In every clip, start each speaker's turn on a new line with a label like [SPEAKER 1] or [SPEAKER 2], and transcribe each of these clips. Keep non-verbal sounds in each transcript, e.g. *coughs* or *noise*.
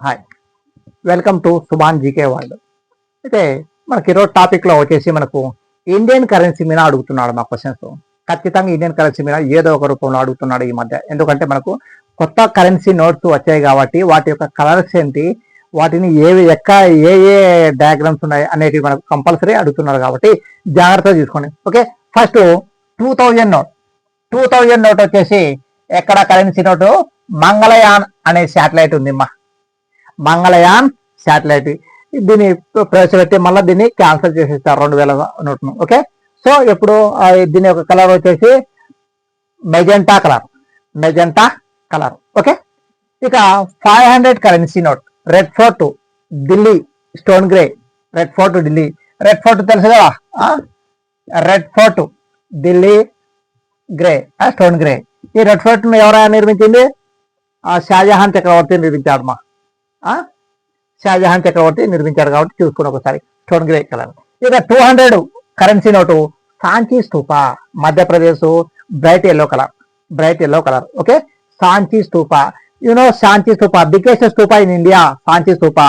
[SPEAKER 1] Hi welcome to Subhan GK world అయితే మనకి ఈరోజు టాపిక్లో వచ్చేసి మనకు ఇండియన్ కరెన్సీ మీద అడుగుతున్నాడు మా క్వశ్చన్స్ ఖచ్చితంగా ఇండియన్ కరెన్సీ మీద ఏదో ఒక రూపంలో అడుగుతున్నాడు ఈ మధ్య. ఎందుకంటే మనకు కొత్త కరెన్సీ నోట్స్ వచ్చాయి కాబట్టి వాటి యొక్క కలర్స్ ఏంటి వాటిని ఏవి ఎక్క ఏ ఏ డయాగ్రామ్స్ ఉన్నాయి అనేటివి మనకు కంపల్సరీ అడుగుతున్నారు కాబట్టి జాగ్రత్తగా తీసుకోండి. Okay first two thousand note two thousand note వచ్చేసి ఎక్కడ కరెన్సీ నోటు మంగళయాన్ అనే శాటిలైట్ ఉంది మా మంగళయాన్ శాటిలైట్. దీన్ని ప్రవేశపెట్టి మళ్ళీ దీన్ని క్యాన్సిల్ చేసేస్తారు రెండు వేల నోట్ను ఓకే? సో ఇప్పుడు దీని యొక్క కలర్ వచ్చేసి magenta colour. Magenta colour okay? ఇక five hundred currency note Red Fort Delhi stone grey Red Fort Delhi. Red Fort తెలుసు కదా? Red Fort Delhi grey stone grey. ఈ రెడ్ ఫోర్ట్ను ఎవరైనా నిర్మించింది? ఆ షాజహాన్ చక్రవర్తి నిర్మించాడు మా షాజహాన్ చక్రవర్తి నిర్మించాడు కాబట్టి చూసుకుని ఒకసారి. చూడండి గ్రే కలర్. ఇక two hundred currency note Sanchi stupa Madhya Pradesh bright yellow colour. Bright yellow colour. Okay? Sanchi stupa. You know Sanchi stupa biggest stupa in India Sanchi stupa.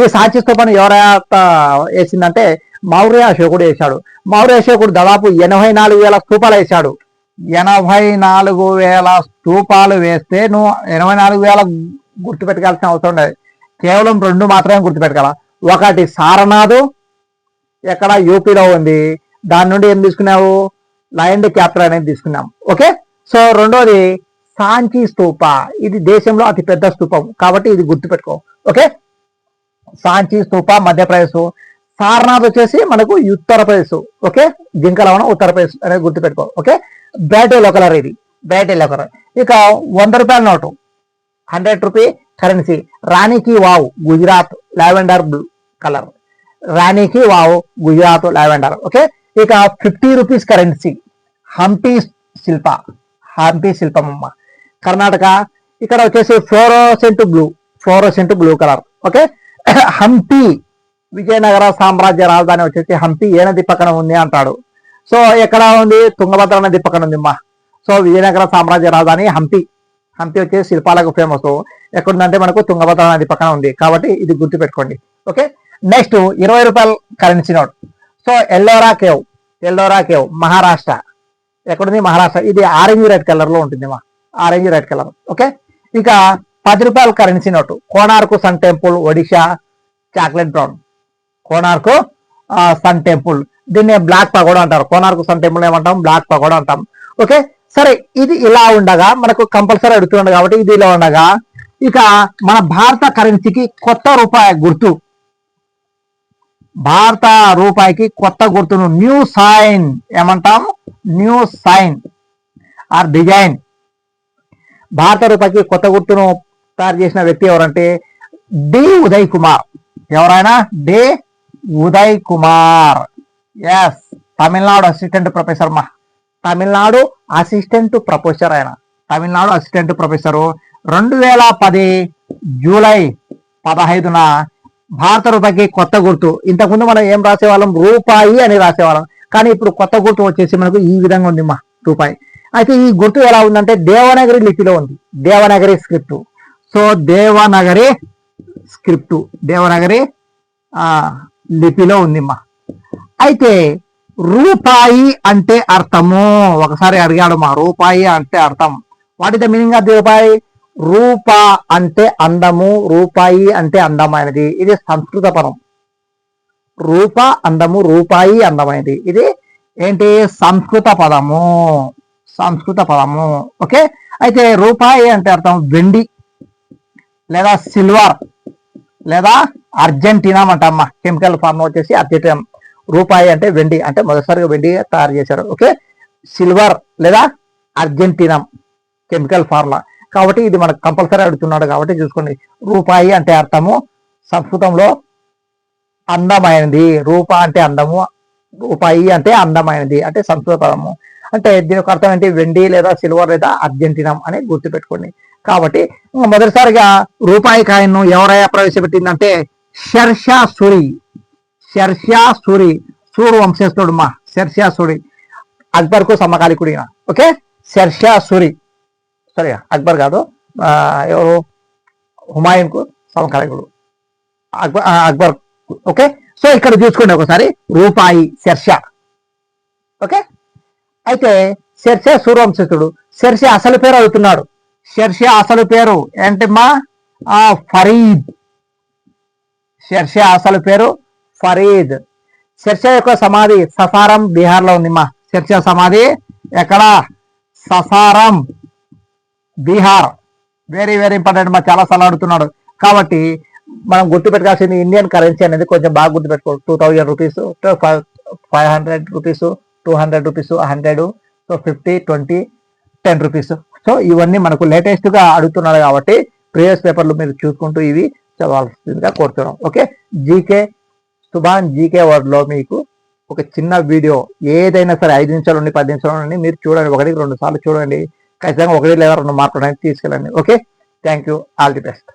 [SPEAKER 1] ఈ సాంచి స్తూపను ఎవరైనా వేసిందంటే మౌర్య అశోకుడు వేశాడు. మౌర్య అశోకుడు దాదాపు ఎనభై నాలుగు వేల స్తూపాలు వేశాడు. ఎనభై నాలుగు వేల స్తూపాలు వేస్తే నువ్వు ఎనభై నాలుగు వేల గుర్తుపెట్టుకోవాల్సిన అవసరం ఉండదు. కేవలం రెండు మాత్రమే గుర్తుపెట్టగల ఒకటి సారనాథ్ ఎక్కడ యూపీలో ఉంది. దాని నుండి ఏం తీసుకున్నావు? లయండ్ క్యాపిటల్ అనేది తీసుకున్నాం. ఓకే? సో రెండోది సాంచి స్తూప. ఇది దేశంలో అతి పెద్ద స్తూపం. కాబట్టి ఇది గుర్తుపెట్టుకో. ఓకే? సాంచి స్తూప మధ్యప్రదేశ్. సారనాథ్ వచ్చేసి మనకు ఉత్తరప్రదేశ్. ఓకే? జింకలవనం ఉత్తరప్రదేశ్ అనేది గుర్తుపెట్టుకో. ఓకే? బ్రైట్ ఎల్లో కలర్ ఇది. బ్రైట్ ఎల్లో కలర్ ఇక వంద రూపాయల note. Hundred rupee currency. Rani ki Vav Gujarat lavender blue colour. Rani ki Vav Gujarat lavender. Okay? ఇక ఫిఫ్టీ రూపీస్ కరెన్సీ. హంపి శిల్ప. హంపి శిల్పమమ్మ. కర్ణాటక. ఇక్కడ వచ్చేసి fluorescent blue. Fluorescent blue colour. Okay? *coughs* Hampi. Vijayanagara సామ్రాజ్య రాజధాని వచ్చేసి హంపి. ఏ నది పక్కన ఉంది అంటాడు. సో ఎక్కడ ఉంది? తుంగభద్ర నది పక్కన ఉంది అమ్మా సో విజయనగర సామ్రాజ్య రాజధాని హంపి. హంపి వచ్చేసి శిల్పాలకు ఫేమస్ ఎక్కడుందంటే మనకు తుంగభద్ర నది పక్కన ఉంది. కాబట్టి ఇది గుర్తుపెట్టుకోండి. ఓకే? నెక్స్ట్ ఇరవై రూపాయల currency note so Ellora cave Ellora cave Maharashtra ఎక్కడుంది? మహారాష్ట్ర ఇది ఆరెంజ్ రెడ్ కలర్లో ఉంటుంది మా. Orange red colour okay? ఇక పది రూపాయల currency note Konark sun temple Odisha chocolate brown Konark sun temple దీన్ని బ్లాక్ పగోడ అంటారు. కోణార్కు సన్ టెంపుల్ ఏమంటాం? బ్లాక్ పగోడ అంటాం. ఓకే? సరే ఇది ఇలా ఉండగా మనకు కంపల్సరీ అడుగుతుంది కాబట్టి ఇది ఇలా ఉండగా ఇక మన భారత కరెన్సీకి కొత్త రూపాయి గుర్తు. భారత రూపాయికి కొత్త గుర్తును న్యూ సైన్ ఏమంటాం? న్యూ సైన్ ఆర్ డిజైన్ భారత రూపాయికి కొత్త గుర్తును తయారు చేసిన వ్యక్తి ఎవరంటే డి ఉదయ్ కుమార్. ఎవరైనా D Uday Kumar. Yes Tamil Nadu assistant professor మా. తమిళనాడు అసిస్టెంట్ ప్రొఫెసర్ ఆయన. తమిళనాడు అసిస్టెంట్ ప్రొఫెసరు రెండు వేల పది జూలై పదహైదున భారత రూపాయికి కొత్త గుర్తు. ఇంతకుముందు మనం ఏం రాసేవాళ్ళం? రూపాయి అని రాసేవాళ్ళం. కానీ ఇప్పుడు కొత్త గుర్తు వచ్చేసి మనకు ఈ విధంగా ఉంది మా రూపాయి. అయితే ఈ గుర్తు ఎలా ఉందంటే దేవనగరి లిపిలో ఉంది. Devanagari script. So Devanagari script Devanagari లిపిలో ఉంది మా అయితే రూపాయి అంటే అర్థము. ఒకసారి అడిగాడు మా రూపాయి అంటే అర్థం. What is the meaning of the rupayi? రూప అంటే అందము రూపాయి అంటే అందమైనది. ఇది సంస్కృత పదం. రూప అందము రూపాయి అందమైనది. ఇది ఏంటి? సంస్కృత పదము. సంస్కృత పదము. ఓకే? అయితే రూపాయి అంటే అర్థం వెండి లేదా సిల్వర్ లేదా అర్జెంటీనా అంటమ్మ కెమికల్ ఫార్మ్ వచ్చేసి అర్జెంటీనా. రూపాయి అంటే వెండి అంటే మొదటిసారిగా వెండి తయారు చేశారు. ఓకే? సిల్వర్ లేదా అర్జెంటీనా. Chemical formula. కాబట్టి ఇది మనకు కంపల్సరీ అడుగుతున్నాడు కాబట్టి చూసుకోండి. రూపాయి అంటే అర్థము. సంస్కృతంలో అందమైనది. రూప అంటే అందము. రూపాయి అంటే అందమైనది. అంటే సంస్కృత పదము. అంటే దీని యొక్క అర్థం ఏంటి? వెండి లేదా సిల్వర్ లేదా అర్జెంటీనం అని గుర్తుపెట్టుకోండి. కాబట్టి మొదటిసారిగా రూపాయి కాయన్ను ఎవరైనా ప్రవేశపెట్టిందంటే షర్షా సూరి. షర్షా సూరి. సూరు వంశస్థుడు మా షర్షా సూరి. అక్బర్కు కు ఓకే? షర్షా సూరి. సారీ అక్బర్ కాదు ఎవరు? హుమాయూన్కు అక్బర్ అక్బర్ ఓకే? సో ఇక్కడ చూసుకోండి ఒకసారి రూపాయి శర్ష. ఓకే? అయితే శర్ష సూర్యవంశస్థుడు. శర్ష అసలు పేరు అవుతున్నాడు శర్ష అసలు పేరు ఏంటమ్మా? ఆ ఫరీద్. శర్ష అసలు పేరు ఫరీద్. శర్ష యొక్క సమాధి ససారం బీహార్లో ఉంది మా శర్ష సమాధి ఎక్కడ? Sasaram. Bihar. Very very important మా చాలా సార్లు అడుగుతున్నాడు. కాబట్టి మనం గుర్తుపెట్టుకోవాల్సింది ఇండియన్ కరెన్సీ అనేది కొంచెం బాగా గుర్తుపెట్టుకో. Two thousand rupees five five hundred rupees two hundred rupees hundred so fifty twenty ten rupees so ఇవన్నీ మనకు లేటెస్ట్గా అడుగుతున్నారు కాబట్టి ప్రీవియస్ పేపర్లు మీరు చూసుకుంటూ ఇవి చదవాల్సిందిగా కోరుతున్నాం. ఓకే జీకే సుభాన్ జీకే వర్డ్లో మీకు ఒక చిన్న వీడియో ఏదైనా సరే ఐదు నిమిషాలు ఉండి పది నిమిషాలు ఉండి మీరు చూడండి. ఒకటి రెండు సార్లు చూడండి. ఖచ్చితంగా ఒకటి లేదా రెండు మార్కులు అనేది తీసుకెళ్ళండి. Okay thank you all the best